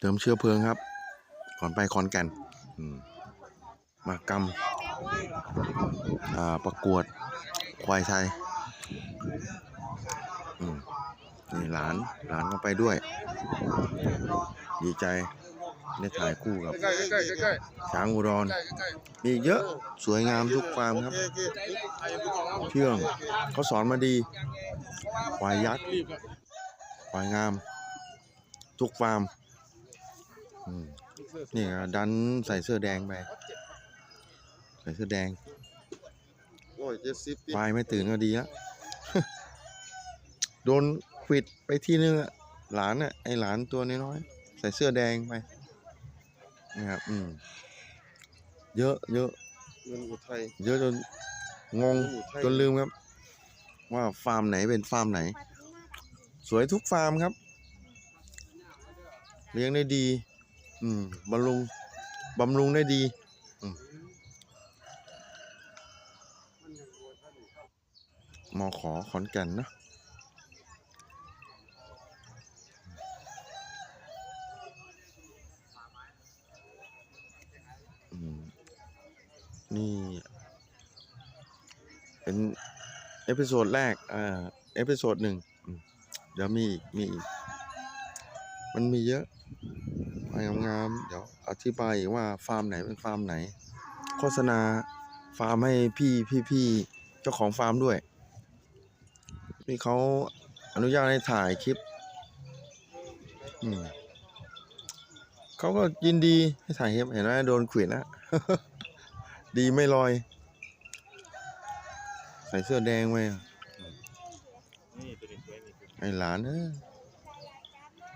เติมเชื้อเพลิงครับก่อนไปขอนแก่นมากรรมอ่าประกวดควายไทยอืมนี่หลานหลานก็ไปด้วย ดีใจได้ถ่ายคู่กับช้างอุดรใกล้ใกล้มีเยอะสวยงามทุกฟาร์มครับ เชื่องเขาสอนมาดีควายยักษ์ควายงาม ทุกฟาร์ม นี่ก็ดันใส่เสื้อแดงไป ใส่เสื้อแดงโอ้ยเจ็ดสิบควายไม่ตื่นก็ดีแล้วโดนขวิดไปที่นึงอะหลานน่ะไอหลานตัวน้อยๆใส่เสื้อแดงไปนะครับอืมเยอะเยอะเงินอุทัยเยอะจนงงจนลืมครับ ว่าฟาร์มไหนเป็นฟาร์มไหน สวยทุกฟาร์มครับ เลี้ยงได้ดี อืมบำรุงบำรุงได้ดีอมมอขอขอนแก่นนะนี่ เป็น เอพิโซดแรก อ่า เอพิโซดหนึ่ง เดี๋ยวมีอีก มีอีก มันมีเยอะ งามๆเดี๋ยวอธิบายอีกว่าฟาร์มไหนเป็นฟาร์มไหน โฆษณาฟาร์มให้พี่พี่พี่เจ้าของฟาร์มด้วยนี่เขาอนุญาตให้ถ่ายคลิปอืมเขาก็ยินดีให้ถ่ายคลิปเห็นไหมโดนขวิดแล้วดีไม่ลอย ใส่เสื้อแดงไว้อะนี่ตัวนี้สวยนี่ไอ้หลานเออ